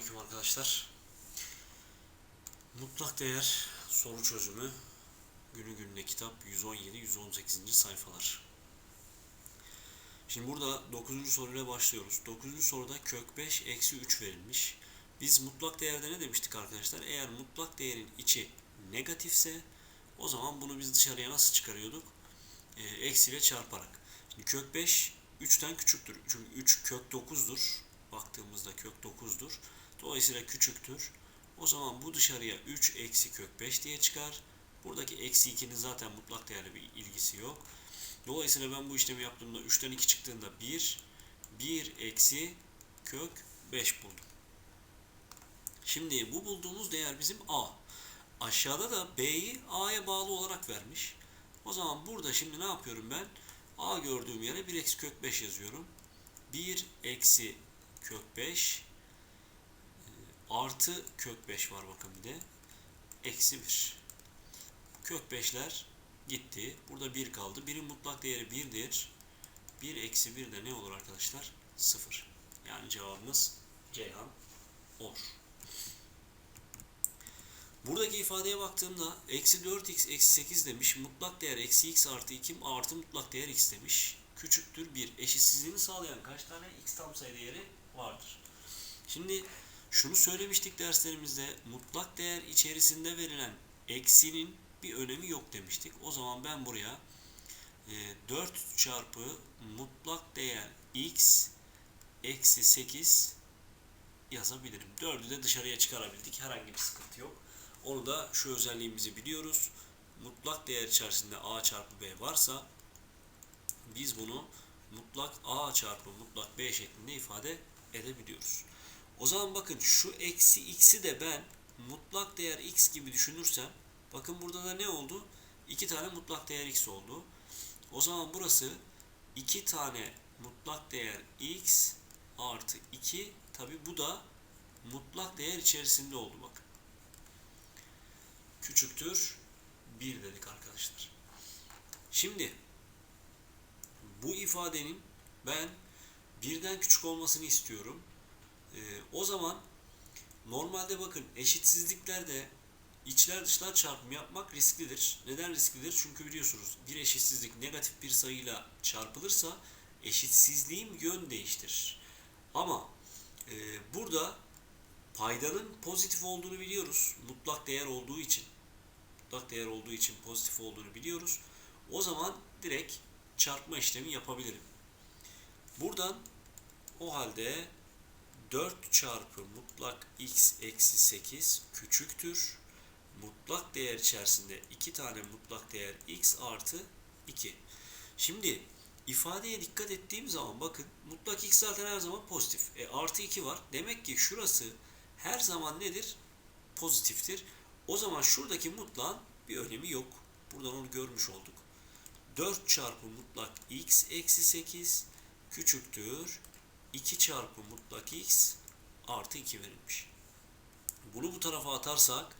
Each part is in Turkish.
Selamünaleyküm arkadaşlar. Mutlak değer soru çözümü günü gününe kitap 117-118. sayfalar. Şimdi burada 9. soruyla başlıyoruz. 9. soruda kök 5 eksi 3 verilmiş. Biz mutlak değerde ne demiştik arkadaşlar? Eğer mutlak değerin içi negatifse o zaman bunu biz dışarıya nasıl çıkarıyorduk? Ee, eksiyle çarparak. Şimdi kök 5 3'ten küçüktür. Çünkü 3 kök 9'dur. Baktığımızda kök 9'dur. Dolayısıyla küçüktür. O zaman bu dışarıya 3 eksi kök 5 diye çıkar. Buradaki eksi 2'nin zaten mutlak değerle bir ilgisi yok. Dolayısıyla ben bu işlemi yaptığımda 3'ten 2 çıktığında 1, 1 eksi kök 5 buldum. Şimdi bu bulduğumuz değer bizim A. Aşağıda da B'yi A'ya bağlı olarak vermiş. O zaman burada şimdi ne yapıyorum ben? A gördüğüm yere 1 eksi kök 5 yazıyorum. 1 eksi kök 5 artı kök 5 var bakın bir de. Eksi 1. Kök 5'ler gitti. Burada 1 kaldı. 1'in mutlak değeri 1'dir. 1 eksi 1 de ne olur arkadaşlar? 0. Yani cevabımız Ceyhan olur. Buradaki ifadeye baktığımda eksi 4x eksi 8 demiş. Mutlak değer eksi x artı 2 artı mutlak değer x demiş. Küçüktür 1. Eşitsizliğini sağlayan kaç tane x tam sayı değeri vardır? Şimdi şunu söylemiştik derslerimizde mutlak değer içerisinde verilen eksinin bir önemi yok demiştik. O zaman ben buraya e, 4 çarpı mutlak değer x eksi 8 yazabilirim. 4'ü de dışarıya çıkarabildik. Herhangi bir sıkıntı yok. Onu da şu özelliğimizi biliyoruz. Mutlak değer içerisinde a çarpı b varsa biz bunu mutlak a çarpı mutlak b şeklinde ifade edebiliyoruz. O zaman bakın şu eksi x'i de ben mutlak değer x gibi düşünürsem bakın burada da ne oldu? 2 tane mutlak değer x oldu. O zaman burası 2 tane mutlak değer x artı 2 tabi bu da mutlak değer içerisinde oldu bakın. Küçüktür 1 dedik arkadaşlar. Şimdi bu ifadenin ben birden küçük olmasını istiyorum. Ee, o zaman normalde bakın eşitsizliklerde içler dışlar çarpımı yapmak risklidir. Neden risklidir? Çünkü biliyorsunuz bir eşitsizlik negatif bir sayıyla çarpılırsa eşitsizliğin yön değiştirir. Ama e, burada paydanın pozitif olduğunu biliyoruz. Mutlak değer olduğu için. Mutlak değer olduğu için pozitif olduğunu biliyoruz. O zaman direkt çarpma işlemi yapabilirim. Buradan o halde 4 çarpı mutlak x eksi 8 küçüktür. Mutlak değer içerisinde 2 tane mutlak değer x artı 2. Şimdi ifadeye dikkat ettiğim zaman bakın mutlak x zaten her zaman pozitif. E, artı 2 var. Demek ki şurası her zaman nedir? Pozitiftir. O zaman şuradaki mutlağın bir önemi yok. Buradan onu görmüş olduk. 4 çarpı mutlak x eksi 8 küçüktür 2 çarpı mutlak x artı 2 verilmiş. Bunu bu tarafa atarsak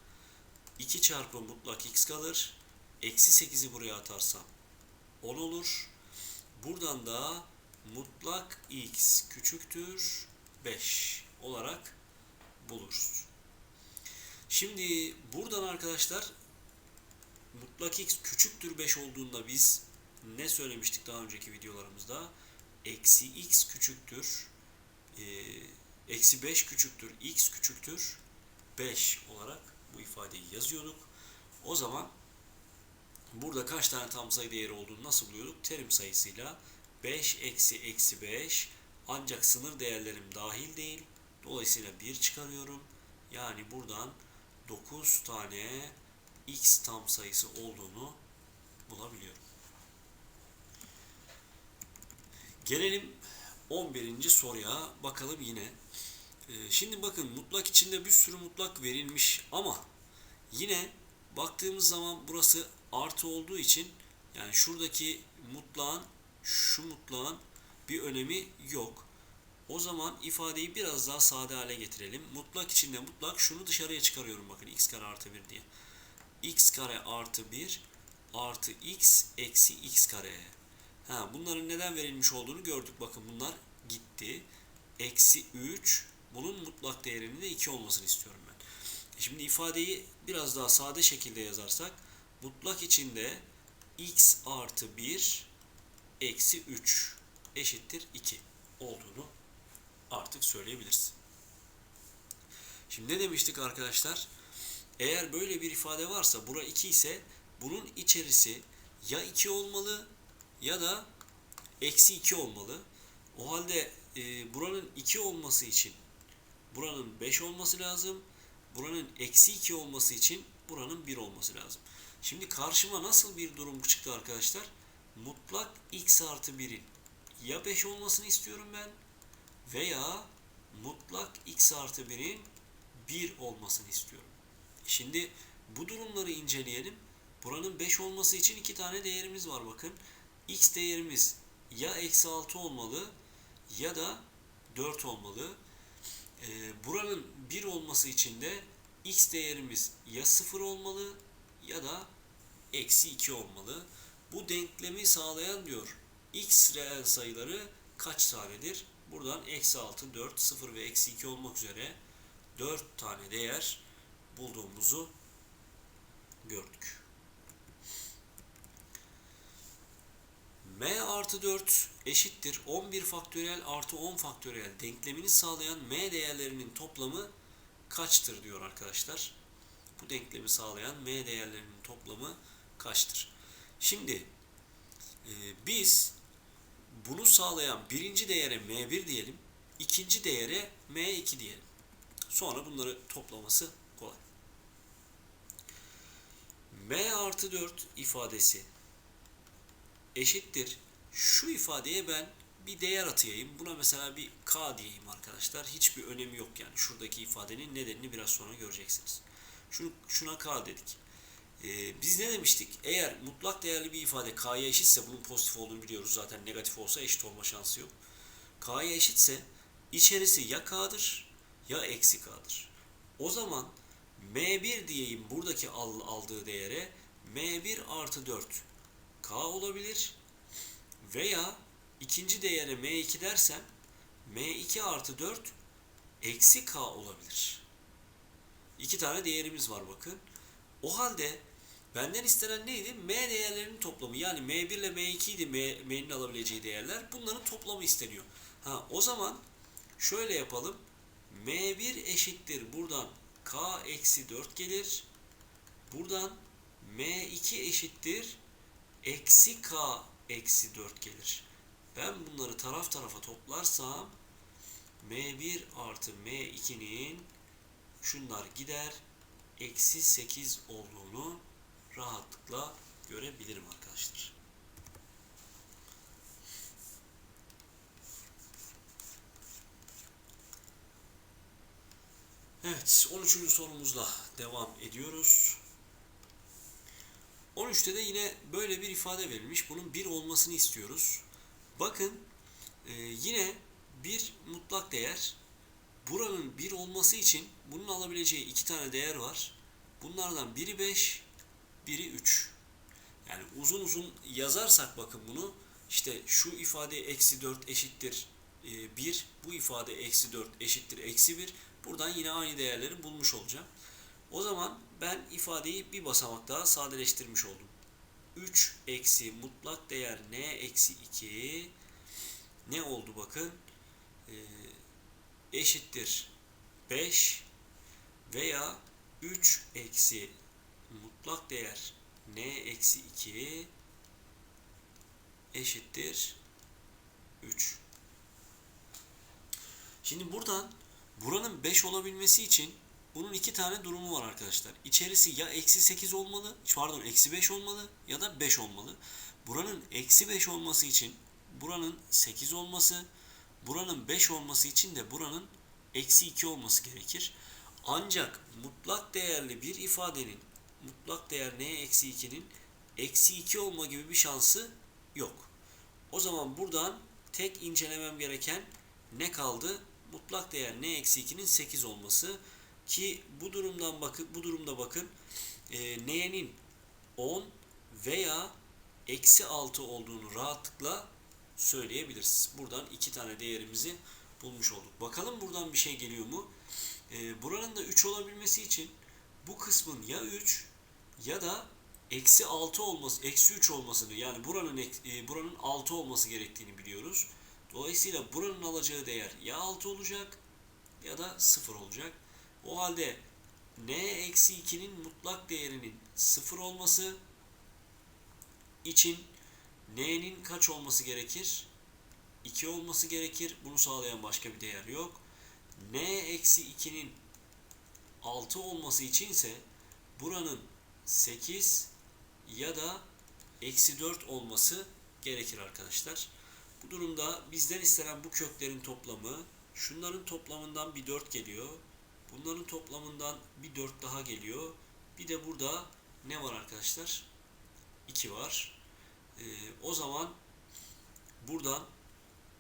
2 çarpı mutlak x kalır. Eksi 8'i buraya atarsam 10 olur. Buradan da mutlak x küçüktür 5 olarak buluruz. Şimdi buradan arkadaşlar mutlak x küçüktür 5 olduğunda biz ne söylemiştik daha önceki videolarımızda? Eksi x küçüktür e, eksi 5 küçüktür x küçüktür 5 olarak bu ifadeyi yazıyorduk. O zaman burada kaç tane tam sayı değeri olduğunu nasıl buluyorduk? Terim sayısıyla 5 eksi eksi 5 ancak sınır değerlerim dahil değil. Dolayısıyla 1 çıkarıyorum. Yani buradan 9 tane x tam sayısı olduğunu bulabiliyorum. Gelelim 11. soruya bakalım yine. Ee, şimdi bakın mutlak içinde bir sürü mutlak verilmiş ama yine baktığımız zaman burası artı olduğu için yani şuradaki mutlağın şu mutlağın bir önemi yok. O zaman ifadeyi biraz daha sade hale getirelim. Mutlak içinde mutlak şunu dışarıya çıkarıyorum bakın x kare artı 1 diye. x kare artı 1 artı x eksi x kare. Ha, bunların neden verilmiş olduğunu gördük. Bakın bunlar gitti. Eksi 3 bunun mutlak değerinin de 2 olmasını istiyorum ben. E Şimdi ifadeyi biraz daha sade şekilde yazarsak mutlak içinde x artı 1 eksi 3 eşittir 2 olduğunu artık söyleyebiliriz. Şimdi ne demiştik arkadaşlar? Eğer böyle bir ifade varsa bura 2 ise bunun içerisi ya 2 olmalı ya da eksi 2 olmalı. O halde e, buranın 2 olması için buranın 5 olması lazım. Buranın eksi 2 olması için buranın 1 olması lazım. Şimdi karşıma nasıl bir durum çıktı arkadaşlar? Mutlak x artı 1'in ya 5 olmasını istiyorum ben veya mutlak x artı 1'in 1 olmasını istiyorum. Şimdi bu durumları inceleyelim. Buranın 5 olması için iki tane değerimiz var bakın. X değerimiz ya eksi 6 olmalı ya da 4 olmalı. Ee, buranın 1 olması için de x değerimiz ya 0 olmalı ya da eksi 2 olmalı. Bu denklemi sağlayan diyor x reel sayıları kaç tanedir? Buradan eksi 6, 4, 0 ve eksi 2 olmak üzere 4 tane değer bulduğumuzu gördük. m artı 4 eşittir 11 faktöriyel artı 10 faktöriyel denklemini sağlayan m değerlerinin toplamı kaçtır diyor arkadaşlar. Bu denklemi sağlayan m değerlerinin toplamı kaçtır? Şimdi e, biz bunu sağlayan birinci değere m1 diyelim, ikinci değere m2 diyelim. Sonra bunları toplaması kolay. m artı 4 ifadesi eşittir. Şu ifadeye ben bir değer atayım. Buna mesela bir k diyeyim arkadaşlar. Hiçbir önemi yok yani. Şuradaki ifadenin nedenini biraz sonra göreceksiniz. Şunu, şuna k dedik. Ee, biz ne demiştik? Eğer mutlak değerli bir ifade k'ya eşitse bunun pozitif olduğunu biliyoruz. Zaten negatif olsa eşit olma şansı yok. k'ya eşitse içerisi ya k'dır ya eksi k'dır. O zaman m1 diyeyim buradaki aldığı değere m1 artı 4 k olabilir veya ikinci değere m2 dersem m2 artı 4 eksi k olabilir. İki tane değerimiz var bakın. O halde benden istenen neydi? M değerlerinin toplamı. Yani M1 ile M2 idi M'nin alabileceği değerler. Bunların toplamı isteniyor. Ha o zaman şöyle yapalım. M1 eşittir. Buradan K eksi 4 gelir. Buradan M2 eşittir. Eksi K eksi 4 gelir. Ben bunları taraf tarafa toplarsam M1 artı M2'nin şunlar gider eksi 8 olduğunu rahatlıkla görebilirim arkadaşlar. Evet 13. sorumuzla devam ediyoruz. 13'te de yine böyle bir ifade verilmiş. Bunun 1 olmasını istiyoruz. Bakın e, yine bir mutlak değer buranın 1 olması için bunun alabileceği iki tane değer var. Bunlardan biri 5, biri 3. Yani uzun uzun yazarsak bakın bunu işte şu ifade eksi 4 eşittir 1, e, bu ifade eksi 4 eşittir eksi 1. Buradan yine aynı değerleri bulmuş olacağım. O zaman ben ifadeyi bir basamak daha sadeleştirmiş oldum. 3 eksi mutlak değer n eksi 2 ne oldu bakın? Ee, eşittir 5 veya 3 eksi mutlak değer n eksi 2 eşittir 3. Şimdi buradan buranın 5 olabilmesi için bunun iki tane durumu var arkadaşlar. İçerisi ya eksi 8 olmalı, pardon eksi 5 olmalı ya da 5 olmalı. Buranın eksi 5 olması için buranın 8 olması, buranın 5 olması için de buranın eksi 2 olması gerekir. Ancak mutlak değerli bir ifadenin mutlak değer n eksi 2'nin eksi 2 olma gibi bir şansı yok. O zaman buradan tek incelemem gereken ne kaldı? Mutlak değer n eksi 2'nin 8 olması ki bu durumdan bakın bu durumda bakın e, n'nin 10 veya eksi 6 olduğunu rahatlıkla söyleyebiliriz. Buradan iki tane değerimizi bulmuş olduk. Bakalım buradan bir şey geliyor mu? Ee, buranın da 3 olabilmesi için bu kısmın ya 3 ya da eksi 6 olması, eksi 3 olmasını yani buranın e, buranın 6 olması gerektiğini biliyoruz. Dolayısıyla buranın alacağı değer ya 6 olacak ya da 0 olacak. O halde n eksi 2'nin mutlak değerinin 0 olması için n'nin kaç olması gerekir? 2 olması gerekir. Bunu sağlayan başka bir değer yok. n eksi 2'nin 6 olması içinse buranın 8 ya da eksi 4 olması gerekir arkadaşlar. Bu durumda bizden istenen bu köklerin toplamı şunların toplamından bir 4 geliyor. Bunların toplamından bir 4 daha geliyor. Bir de burada ne var arkadaşlar? 2 var. Ee, o zaman buradan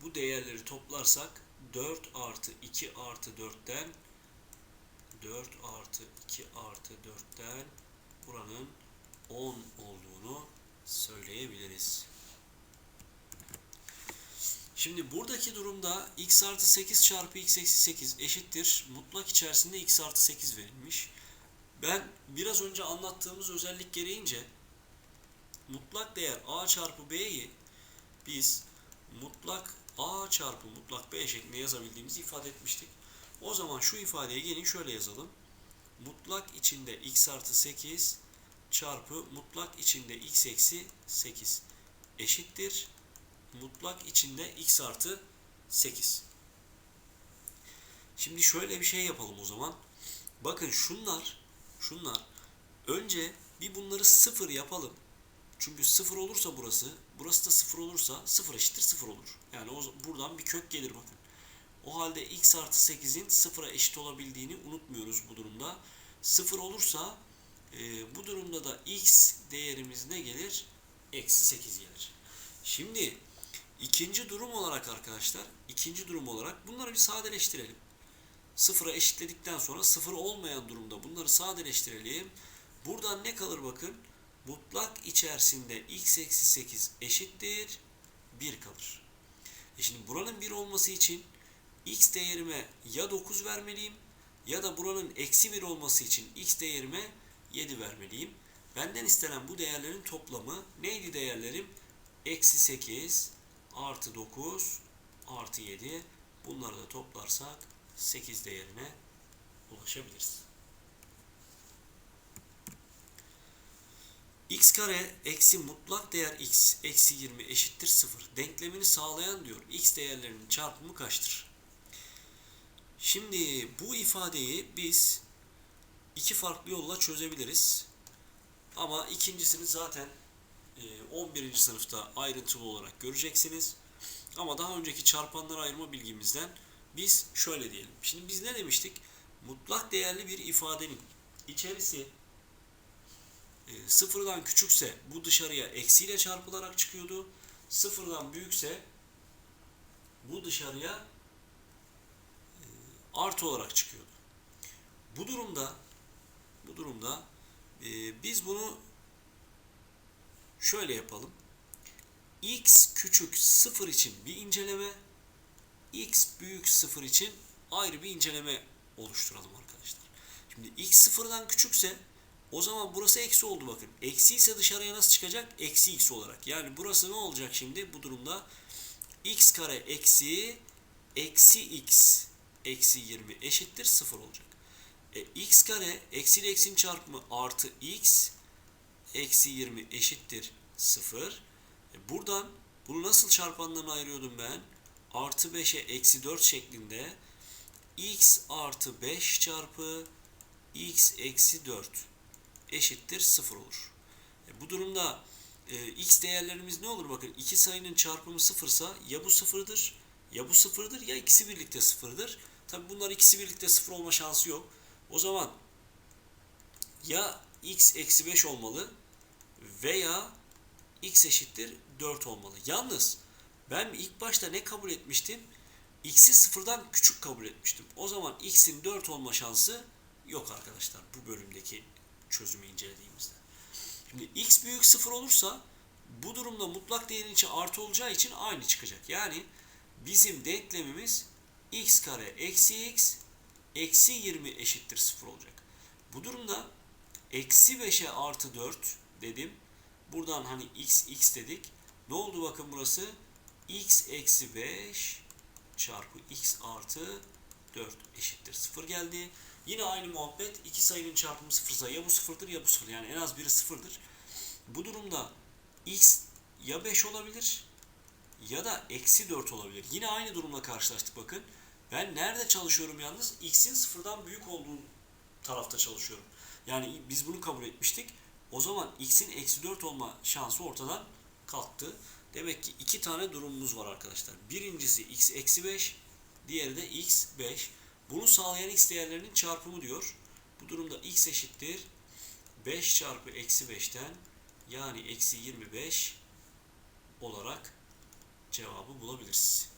bu değerleri toplarsak 4 artı 2 artı 4'ten 4 artı 2 artı 4'ten buranın 10 olduğunu söyleyebiliriz. Şimdi buradaki durumda x artı 8 çarpı x eksi 8 eşittir. Mutlak içerisinde x artı 8 verilmiş. Ben biraz önce anlattığımız özellik gereğince mutlak değer a çarpı b'yi biz mutlak a çarpı mutlak b şeklinde yazabildiğimizi ifade etmiştik. O zaman şu ifadeye gelin şöyle yazalım. Mutlak içinde x artı 8 çarpı mutlak içinde x eksi 8 eşittir. Mutlak içinde x artı 8. Şimdi şöyle bir şey yapalım o zaman. Bakın şunlar, şunlar önce bir bunları sıfır yapalım. Çünkü sıfır olursa burası, burası da sıfır olursa sıfır eşittir sıfır olur. Yani o, buradan bir kök gelir bakın. O halde x artı 8'in sıfıra eşit olabildiğini unutmuyoruz bu durumda. Sıfır olursa e, bu durumda da x değerimiz ne gelir? Eksi 8 gelir. Şimdi ikinci durum olarak arkadaşlar, ikinci durum olarak bunları bir sadeleştirelim. Sıfıra eşitledikten sonra sıfır olmayan durumda bunları sadeleştirelim. Buradan ne kalır bakın? Mutlak içerisinde x eksi 8 eşittir 1 kalır. E şimdi buranın 1 olması için x değerime ya 9 vermeliyim ya da buranın eksi 1 olması için x değerime 7 vermeliyim. Benden istenen bu değerlerin toplamı neydi değerlerim? Eksi 8 artı 9 artı 7 bunları da toplarsak 8 değerine ulaşabiliriz. x kare eksi mutlak değer x eksi 20 eşittir 0. Denklemini sağlayan diyor x değerlerinin çarpımı kaçtır? Şimdi bu ifadeyi biz iki farklı yolla çözebiliriz. Ama ikincisini zaten 11. sınıfta ayrıntılı olarak göreceksiniz. Ama daha önceki çarpanları ayırma bilgimizden biz şöyle diyelim. Şimdi biz ne demiştik? Mutlak değerli bir ifadenin içerisi e, sıfırdan küçükse bu dışarıya eksiyle çarpılarak çıkıyordu. Sıfırdan büyükse bu dışarıya e, artı olarak çıkıyordu. Bu durumda bu durumda e, biz bunu şöyle yapalım. x küçük sıfır için bir inceleme, x büyük sıfır için ayrı bir inceleme oluşturalım arkadaşlar. Şimdi x sıfırdan küçükse o zaman burası eksi oldu bakın. Eksi ise dışarıya nasıl çıkacak? Eksi x olarak. Yani burası ne olacak şimdi bu durumda? x kare eksi eksi x eksi 20 eşittir 0 olacak. E, x kare eksi ile eksinin çarpımı artı x eksi 20 eşittir 0. E, buradan bunu nasıl çarpanlarına ayırıyordum ben? Artı 5'e eksi 4 şeklinde x artı 5 çarpı x eksi 4 eşittir 0 olur. E, bu durumda e, x değerlerimiz ne olur? Bakın iki sayının çarpımı sıfırsa ya bu sıfırdır ya bu sıfırdır ya ikisi birlikte sıfırdır. Tabi bunlar ikisi birlikte sıfır olma şansı yok. O zaman ya x eksi 5 olmalı veya x eşittir 4 olmalı. Yalnız ben ilk başta ne kabul etmiştim? x'i sıfırdan küçük kabul etmiştim. O zaman x'in 4 olma şansı yok arkadaşlar bu bölümdeki çözümü incelediğimizde. Şimdi x büyük 0 olursa bu durumda mutlak değerin içi artı olacağı için aynı çıkacak. Yani bizim denklemimiz x kare eksi x eksi 20 eşittir 0 olacak. Bu durumda eksi 5'e artı 4 dedim. Buradan hani x x dedik. Ne oldu bakın burası? x eksi 5 çarpı x artı 4 eşittir 0 geldi. Yine aynı muhabbet. iki sayının çarpımı sıfırsa ya bu sıfırdır ya bu sıfır. Yani en az biri sıfırdır. Bu durumda x ya 5 olabilir ya da eksi 4 olabilir. Yine aynı durumla karşılaştık bakın. Ben nerede çalışıyorum yalnız? x'in sıfırdan büyük olduğu tarafta çalışıyorum. Yani biz bunu kabul etmiştik. O zaman x'in eksi 4 olma şansı ortadan kalktı. Demek ki iki tane durumumuz var arkadaşlar. Birincisi x eksi 5, diğeri de x 5. Bunu sağlayan x değerlerinin çarpımı diyor. Bu durumda x eşittir 5 çarpı eksi 5'ten yani eksi 25 olarak cevabı bulabilirsiniz.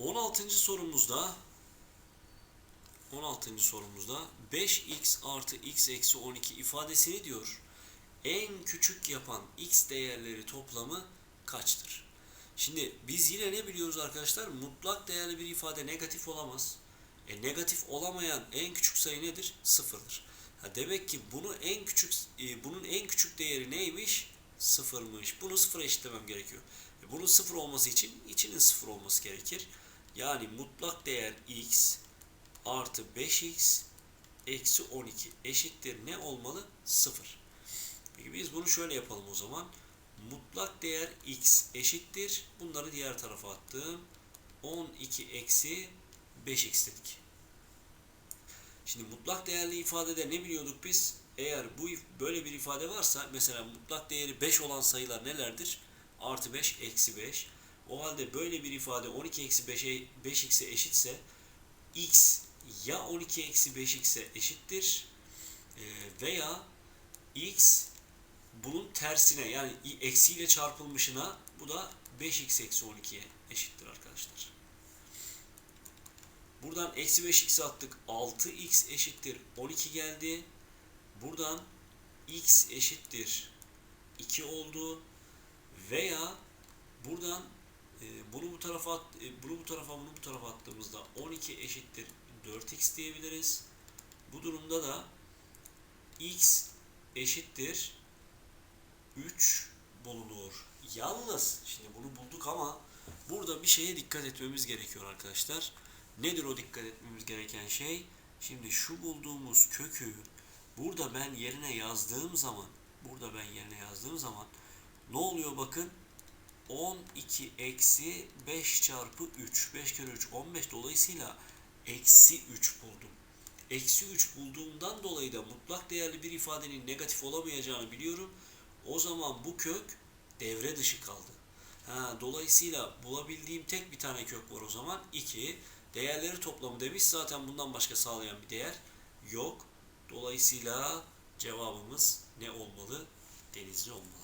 16. sorumuzda 16. sorumuzda 5x artı x eksi 12 ifadesini diyor en küçük yapan x değerleri toplamı kaçtır? Şimdi biz yine ne biliyoruz arkadaşlar? Mutlak değerli bir ifade negatif olamaz. E, negatif olamayan en küçük sayı nedir? Sıfırdır. Ha, demek ki bunu en küçük e, bunun en küçük değeri neymiş? Sıfırmış. Bunu sıfıra eşitlemem gerekiyor. E, bunun sıfır olması için içinin sıfır olması gerekir. Yani mutlak değer x artı 5x eksi 12 eşittir ne olmalı? 0. Peki biz bunu şöyle yapalım o zaman. Mutlak değer x eşittir. Bunları diğer tarafa attım. 12 eksi 5x dedik. Şimdi mutlak değerli ifadede ne biliyorduk biz? Eğer bu böyle bir ifade varsa mesela mutlak değeri 5 olan sayılar nelerdir? Artı 5 eksi 5. O halde böyle bir ifade 12 eksi 5'e 5x'e eşitse x ya 12 eksi 5x'e eşittir e, veya x bunun tersine yani eksiyle çarpılmışına bu da 5x eksi 12'ye eşittir arkadaşlar. Buradan eksi 5x attık. 6x eşittir 12 geldi. Buradan x eşittir 2 oldu. Veya buradan bunu bu tarafa at, e, bunu bu tarafa bunu bu tarafa attığımızda 12 eşittir 4x diyebiliriz. Bu durumda da x eşittir 3 bulunur. Yalnız şimdi bunu bulduk ama burada bir şeye dikkat etmemiz gerekiyor arkadaşlar. Nedir o dikkat etmemiz gereken şey? Şimdi şu bulduğumuz kökü burada ben yerine yazdığım zaman burada ben yerine yazdığım zaman ne oluyor bakın 12 eksi 5 çarpı 3 5 kere 3 15 dolayısıyla eksi 3 buldum. Eksi 3 bulduğumdan dolayı da mutlak değerli bir ifadenin negatif olamayacağını biliyorum. O zaman bu kök devre dışı kaldı. Ha, dolayısıyla bulabildiğim tek bir tane kök var o zaman 2. Değerleri toplamı demiş zaten bundan başka sağlayan bir değer yok. Dolayısıyla cevabımız ne olmalı? Denizli olmalı.